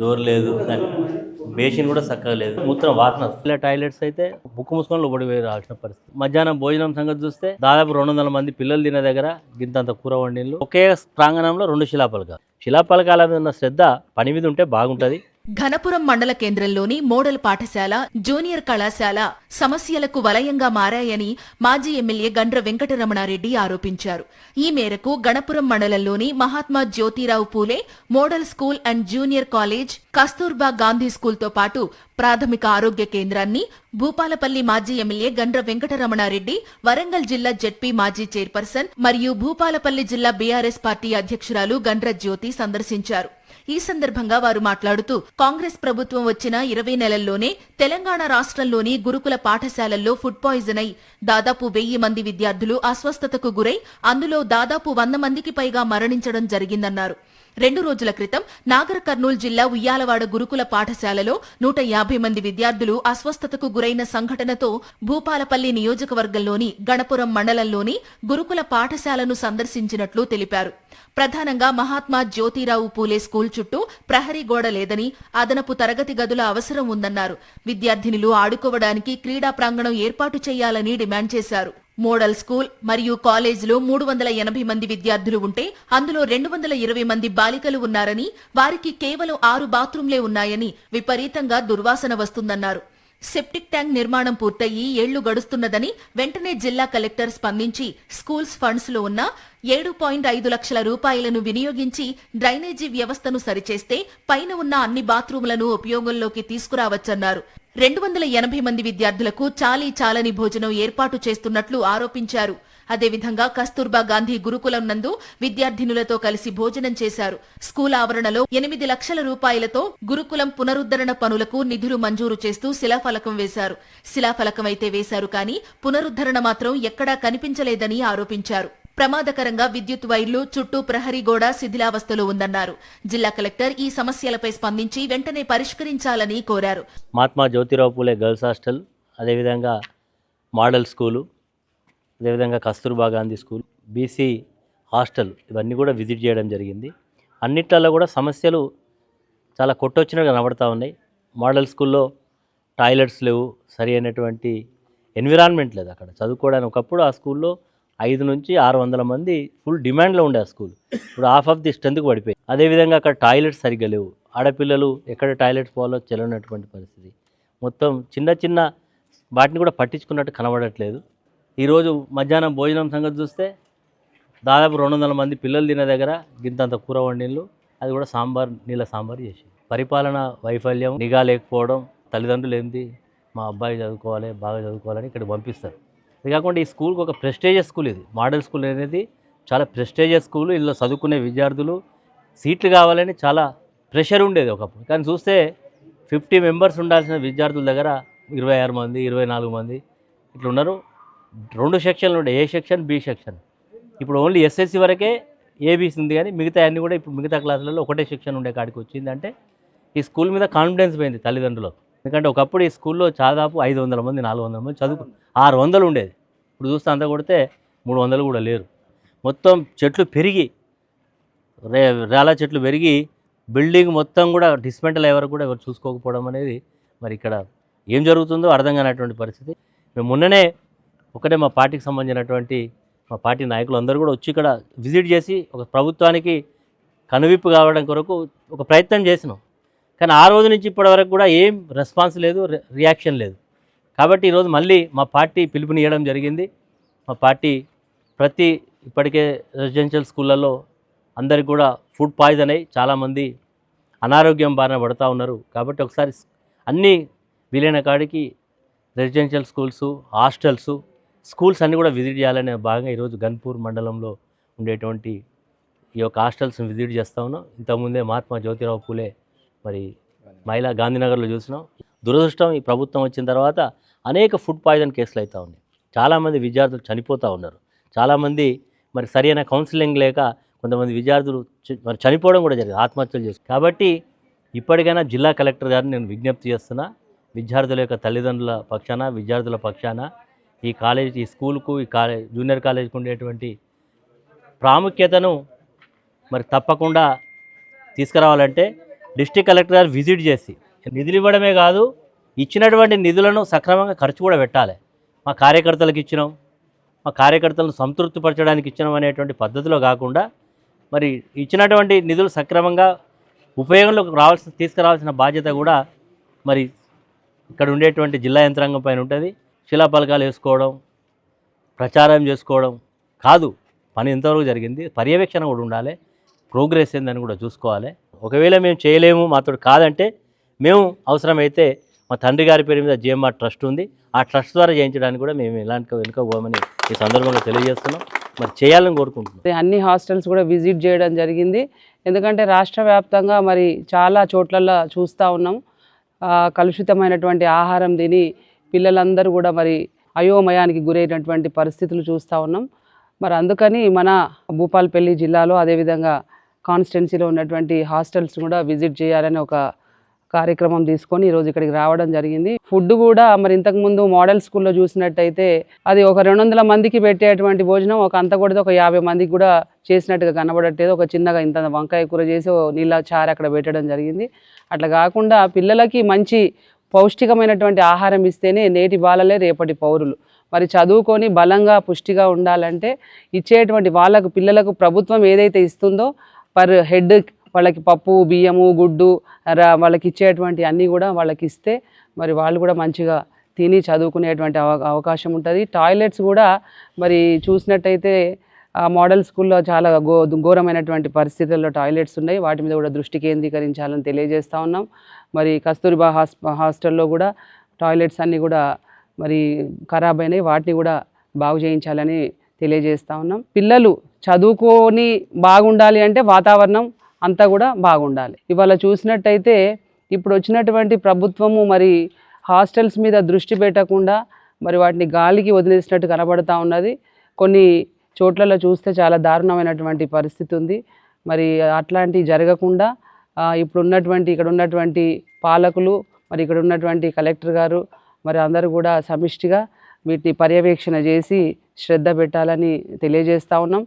Door లేదు basin కూడా చక్కగా లేదు. మూత్రం వాసన. ఇలా టాయిలెట్స్ అయితే బుక్కు మూసుకొని లోపడి పోయి రావాల్సిన పరిస్థితి. మధ్యాహ్నం భోజనం సంగతి చూస్తే దాదాపు రెండు వందల మంది పిల్లలు తినే దగ్గర గింతంత కూర వండిళ్ళు. ఒకే ప్రాంగణంలో రెండు శిలాపలకాలు శిలాపలకాల మీద ఉన్న శ్రద్ధ పని మీద ఉంటే బాగుంటుంది. ఘనపురం మండల కేంద్రంలోని మోడల్ పాఠశాల జూనియర్ కళాశాల సమస్యలకు వలయంగా మారాయని మాజీ ఎమ్మెల్యే గండ్ర వెంకటరమణారెడ్డి ఆరోపించారు. ఈ మేరకు గణపురం మండలంలోని Mahatma Jyotirao Phule model school and junior college Kasturba Gandhi స్కూల్తో పాటు ప్రాథమిక ఆరోగ్య కేంద్రాన్ని భూపాలపల్లి మాజీ ఎమ్మెల్యే గండ్ర వెంకటరమణారెడ్డి వరంగల్ జిల్లా జెడ్పీ మాజీ చైర్పర్సన్ మరియు భూపాలపల్లి జిల్లా బీఆర్ఎస్ పార్టీ అధ్యక్షురాలు గండ్ర జ్యోతి సందర్శించారు. ఈ సందర్భంగా వారు మాట్లాడుతూ కాంగ్రెస్ ప్రభుత్వం వచ్చిన ఇరవై నెలల్లోనే తెలంగాణ రాష్ట్రంలోని గురుకుల పాఠశాలల్లో ఫుడ్ పాయిజన్ అయి దాదాపు వెయ్యి మంది విద్యార్థులు అస్వస్థతకు గురై అందులో దాదాపు వంద మందికి పైగా మరణించడం జరిగిందన్నారు. రెండు రోజుల క్రితం నాగర్ కర్నూలు జిల్లా ఉయ్యాలవాడ గురుకుల పాఠశాలలో నూట యాభై మంది విద్యార్థులు అస్వస్థతకు గురైన సంఘటనతో భూపాలపల్లి నియోజకవర్గంలోని గణపురం మండలంలోని గురుకుల పాఠశాలను సందర్శించినట్లు తెలిపారు. ప్రధానంగా మహాత్మా జ్యోతిరావు పూలే స్కూల్ చుట్టూ ప్రహరీ గోడ లేదని అదనపు తరగతి గదుల అవసరం ఉందన్నారు. విద్యార్థినులు ఆడుకోవడానికి క్రీడా ప్రాంగణం ఏర్పాటు చేయాలని డిమాండ్ చేశారు. మోడల్ స్కూల్ మరియు కాలేజీలో మూడు వందల ఎనభై మంది విద్యార్థులు ఉంటే అందులో రెండు వందల ఇరవై మంది బాలికలు ఉన్నారని వారికి కేవలం ఆరు బాత్రూంలే ఉన్నాయని విపరీతంగా దుర్వాసన వస్తుందన్నారు. సెప్టిక్ ట్యాంక్ నిర్మాణం పూర్తయి ఏళ్ళు గడుస్తున్నదని వెంటనే జిల్లా కలెక్టర్ స్పందించి స్కూల్స్ ఫండ్స్లో ఉన్న ఏడు పాయింట్ ఐదు లక్షల రూపాయలను వినియోగించి డ్రైనేజీ వ్యవస్థను సరిచేస్తే పైన ఉన్న అన్ని బాత్రూంలను ఉపయోగంలోకి తీసుకురావచ్చన్నారు. రెండు వందల ఎనభై మంది విద్యార్థులకు చాలీ చాలని భోజనం ఏర్పాటు చేస్తున్నట్లు ఆరోపించారు. అదేవిధంగా కస్తూర్బా గాంధీ గురుకులం నందు విద్యార్థినులతో కలిసి భోజనం చేశారు. స్కూల్ ఆవరణలో ఎనిమిది లక్షల రూపాయలతో గురుకులం పునరుద్ధరణ పనులకు నిధులు మంజూరు చేస్తూ శిలాఫలకం వేశారు. శిలాఫలకం అయితే వేశారు కానీ పునరుద్ధరణ మాత్రం ఎక్కడా కనిపించలేదని ఆరోపించారు. ప్రమాదకరంగా విద్యుత్ వైర్లు చుట్టూ ప్రహరీ గోడ శిథిలావస్థలో ఉందన్నారు. జిల్లా కలెక్టర్ ఈ సమస్యలపై స్పందించి వెంటనే పరిష్కరించాలని కోరారు. మహాత్మా జ్యోతిరావు పూలే గర్ల్స్ హాస్టల్ అదేవిధంగా మోడల్ స్కూలు అదేవిధంగా Kasturba Gandhi school BC hostel ఇవన్నీ కూడా విజిట్ చేయడం జరిగింది. అన్నిట్లలో కూడా సమస్యలు చాలా కొట్టొచ్చినట్టు కనబడతా ఉన్నాయి. మోడల్ స్కూల్లో టాయిలెట్స్ లేవు సరి అయినటువంటి ఎన్విరాన్మెంట్ లేదు అక్కడ. చదువుకోవడానికి ఒకప్పుడు ఆ స్కూల్లో ఐదు నుంచి ఆరు వందల మంది ఫుల్ డిమాండ్లో ఉండే ఆ స్కూల్ ఇప్పుడు హాఫ్ ఆఫ్ ది స్ట్రెంత్కి పడిపోయి అదేవిధంగా అక్కడ టాయిలెట్స్ సరిగ్గా లేవు. ఆడపిల్లలు ఎక్కడ టాయిలెట్స్ పోవాలో తెలియనటువంటి పరిస్థితి. మొత్తం చిన్న చిన్న వాటిని కూడా పట్టించుకున్నట్టు కనబడట్లేదు. ఈరోజు మధ్యాహ్నం భోజనం సంగతి చూస్తే దాదాపు రెండు వందల మంది పిల్లలు తినే దగ్గర గింతంత కూర వండిళ్ళు. అది కూడా సాంబార్ నీళ్ళ సాంబార్ చేసి. పరిపాలన వైఫల్యం నిఘా లేకపోవడం తల్లిదండ్రులు ఏంది? మా అబ్బాయి చదువుకోవాలి బాగా చదువుకోవాలని ఇక్కడ పంపిస్తారు. ఇది కాకుండా ఈ స్కూల్కి ఒక ప్రెస్టేజియస్ స్కూల్ ఇది. మోడల్ స్కూల్ అనేది చాలా ప్రెస్టేజియస్ స్కూల్. ఇందులో చదువుకునే విద్యార్థులు సీట్లు కావాలని చాలా ప్రెషర్ ఉండేది ఒకప్పుడు. కానీ చూస్తే ఫిఫ్టీ మెంబర్స్ ఉండాల్సిన విద్యార్థుల దగ్గర ఇరవై ఆరు మంది ఇరవై నాలుగు మంది ఇట్లా ఉన్నారు. రెండు సెక్షన్లు ఉండే ఏ సెక్షన్? B section. ఇప్పుడు ఓన్లీ ఎస్ఎస్సి వరకే ఏబీసీ ఉంది కానీ మిగతా అన్నీ కూడా ఇప్పుడు మిగతా క్లాసులలో ఒకటే సెక్షన్ ఉండే కాడికి వచ్చిందంటే ఈ స్కూల్ మీద కాన్ఫిడెన్స్ పోయింది తల్లిదండ్రులకు. ఎందుకంటే ఒకప్పుడు ఈ స్కూల్లో దాదాపు ఐదు వందల మంది నాలుగు వందల మంది చదువుకు ఆరు వందలు ఉండేది. ఇప్పుడు చూస్తే అంతా కొడితే మూడు వందలు కూడా లేరు. మొత్తం చెట్లు పెరిగి రే రేలా చెట్లు పెరిగి బిల్డింగ్ మొత్తం కూడా డిస్మెంటల్ అయ్యే వరకు కూడా ఎవరు చూసుకోకపోవడం అనేది మరి ఇక్కడ ఏం జరుగుతుందో అర్థం కానటువంటి పరిస్థితి. మేము మొన్ననే ఒకటే మా పార్టీకి సంబంధించినటువంటి మా పార్టీ నాయకులు అందరూ కూడా వచ్చి ఇక్కడ విజిట్ చేసి ఒక ప్రభుత్వానికి కనువిప్పు కావడం కొరకు ఒక ప్రయత్నం చేసినాం. కానీ ఆ రోజు నుంచి ఇప్పటి వరకు కూడా ఏం రెస్పాన్స్ లేదు రియాక్షన్ లేదు. కాబట్టి ఈరోజు మళ్ళీ మా పార్టీ పిలుపునియడం జరిగింది. మా పార్టీ ప్రతి ఇప్పటికే రెసిడెన్షియల్ స్కూళ్ళల్లో అందరికి కూడా ఫుడ్ పాయిజన్ అయ్యి చాలామంది అనారోగ్యం బారిన పడుతూ ఉన్నారు. కాబట్టి ఒకసారి అన్నీ వీలైన కాడికి రెసిడెన్షియల్ స్కూల్స్ హాస్టల్స్ స్కూల్స్ అన్నీ కూడా విజిట్ చేయాలనే భాగంగా ఈరోజు గన్పూర్ మండలంలో ఉండేటువంటి ఈ యొక్క హాస్టల్స్ని విజిట్ చేస్తా ఉన్నాం. ఇంతకుముందే మహాత్మా జ్యోతిరావు పూలే మరి మహిళా గాంధీనగర్లో చూసినాం. దురదృష్టం ఈ ప్రభుత్వం వచ్చిన తర్వాత అనేక ఫుడ్ పాయిజన్ కేసులు అవుతూ ఉన్నాయి. చాలామంది విద్యార్థులు చనిపోతూ ఉన్నారు. చాలామంది మరి సరైన కౌన్సిలింగ్ లేక కొంతమంది విద్యార్థులు మరి చనిపోవడం కూడా జరిగింది ఆత్మహత్యలు చేసి కాబట్టి ఇప్పటికైనా జిల్లా కలెక్టర్ గారిని నేను విజ్ఞప్తి చేస్తున్నా విద్యార్థుల యొక్క తల్లిదండ్రుల పక్షాన విద్యార్థుల పక్షాన ఈ కాలేజ్ ఈ స్కూల్కు ఈ కాలేజ్ జూనియర్ కాలేజ్కి ఉండేటువంటి ప్రాముఖ్యతను మరి తప్పకుండా తీసుకురావాలంటే డిస్టిక్ కలెక్టర్ గారు విజిట్ చేసి నిధులు ఇవ్వడమే కాదు ఇచ్చినటువంటి నిధులను సక్రమంగా ఖర్చు కూడా పెట్టాలి. మా కార్యకర్తలకు ఇచ్చినాం మా కార్యకర్తలను సంతృప్తిపరచడానికి ఇచ్చినాం అనేటువంటి పద్ధతిలో కాకుండా మరి ఇచ్చినటువంటి నిధులు సక్రమంగా ఉపయోగంలోకి రావాల్సిన తీసుకురావాల్సిన బాధ్యత కూడా మరి ఇక్కడ ఉండేటువంటి జిల్లా యంత్రాంగం పైన ఉంటుంది. శిలాపలకాలు వేసుకోవడం ప్రచారం చేసుకోవడం కాదు పని ఎంతవరకు జరిగింది పర్యవేక్షణ కూడా ఉండాలి ప్రోగ్రెస్ ఏందని కూడా చూసుకోవాలి. ఒకవేళ మేము చేయలేము మాతో కాదంటే మేము అవసరమైతే మా తండ్రి గారి పేరు మీద జిఎంఆర్ ట్రస్ట్ ఉంది. ఆ ట్రస్ట్ ద్వారా చేయించడానికి కూడా మేము ఎలాంటి వెనుక పోమని ఈ సందర్భంగా తెలియజేస్తున్నాం. మరి చేయాలని కోరుకుంటున్నాం. అన్ని హాస్టల్స్ కూడా విజిట్ చేయడం జరిగింది. ఎందుకంటే రాష్ట్ర వ్యాప్తంగా మరి చాలా చోట్లలో చూస్తూ ఉన్నాం. కలుషితమైనటువంటి ఆహారం తిని పిల్లలందరూ కూడా మరి అయోమయానికి గురైనటువంటి పరిస్థితులు చూస్తూ ఉన్నాం. మరి అందుకని మన భూపాలపల్లి జిల్లాలో అదేవిధంగా కాన్స్టిట్యున్సీలో ఉన్నటువంటి హాస్టల్స్ కూడా విజిట్ చేయాలని ఒక కార్యక్రమం తీసుకొని ఈరోజు ఇక్కడికి రావడం జరిగింది. ఫుడ్ కూడా మరి ఇంతకుముందు మోడల్ స్కూల్లో చూసినట్టయితే అది ఒక రెండు వందల మందికి పెట్టేటువంటి భోజనం ఒక అంత కూడా ఒక యాభై మందికి కూడా చేసినట్టుగా కనబడట్లేదు. ఒక చిన్నగా ఇంత వంకాయ కూర చేసి నీళ్ళ చారు అక్కడ పెట్టడం జరిగింది. అట్లా కాకుండా పిల్లలకి మంచి పౌష్టికమైనటువంటి ఆహారం ఇస్తేనే నేటి బాలలే రేపటి పౌరులు. మరి చదువుకొని బలంగా పుష్టిగా ఉండాలంటే ఇచ్చేటువంటి వాళ్ళకు పిల్లలకు ప్రభుత్వం ఏదైతే ఇస్తుందో పర్ హెడ్ వాళ్ళకి పప్పు బియ్యము గుడ్డు వాళ్ళకి ఇచ్చేటువంటి అన్నీ కూడా వాళ్ళకి ఇస్తే మరి వాళ్ళు కూడా మంచిగా తిని చదువుకునేటువంటి అవకాశం ఉంటుంది. టాయిలెట్స్ కూడా మరి చూసినట్టయితే ఆ మోడల్ స్కూల్లో చాలా గో ఘోరమైనటువంటి పరిస్థితుల్లో టాయిలెట్స్ ఉన్నాయి. వాటి మీద కూడా దృష్టి కేంద్రీకరించాలని తెలియజేస్తూ ఉన్నాం. మరి కస్తూరిబా హాస్ హాస్టల్లో కూడా టాయిలెట్స్ అన్నీ కూడా మరి ఖరాబ్ అయినాయి. వాటిని కూడా బాగు చేయించాలని తెలియజేస్తూ ఉన్నాం. పిల్లలు చదువుకొని బాగుండాలి అంటే వాతావరణం అంతా కూడా బాగుండాలి. ఇవాళ చూసినట్టయితే ఇప్పుడు వచ్చినటువంటి ప్రభుత్వము మరి హాస్టల్స్ మీద దృష్టి పెట్టకుండా మరి వాటిని గాలికి వదిలేసినట్టు కనబడతా ఉన్నది. కొన్ని చోట్లలో చూస్తే చాలా దారుణమైనటువంటి పరిస్థితి ఉంది. మరి అట్లాంటివి జరగకుండా ఇప్పుడు ఉన్నటువంటి ఇక్కడ ఉన్నటువంటి పాలకులు మరి ఇక్కడ ఉన్నటువంటి కలెక్టర్ గారు మరి అందరూ కూడా సమిష్టిగా వీటిని పర్యవేక్షణ చేసి శ్రద్ధ పెట్టాలని తెలియజేస్తా ఉన్నాం.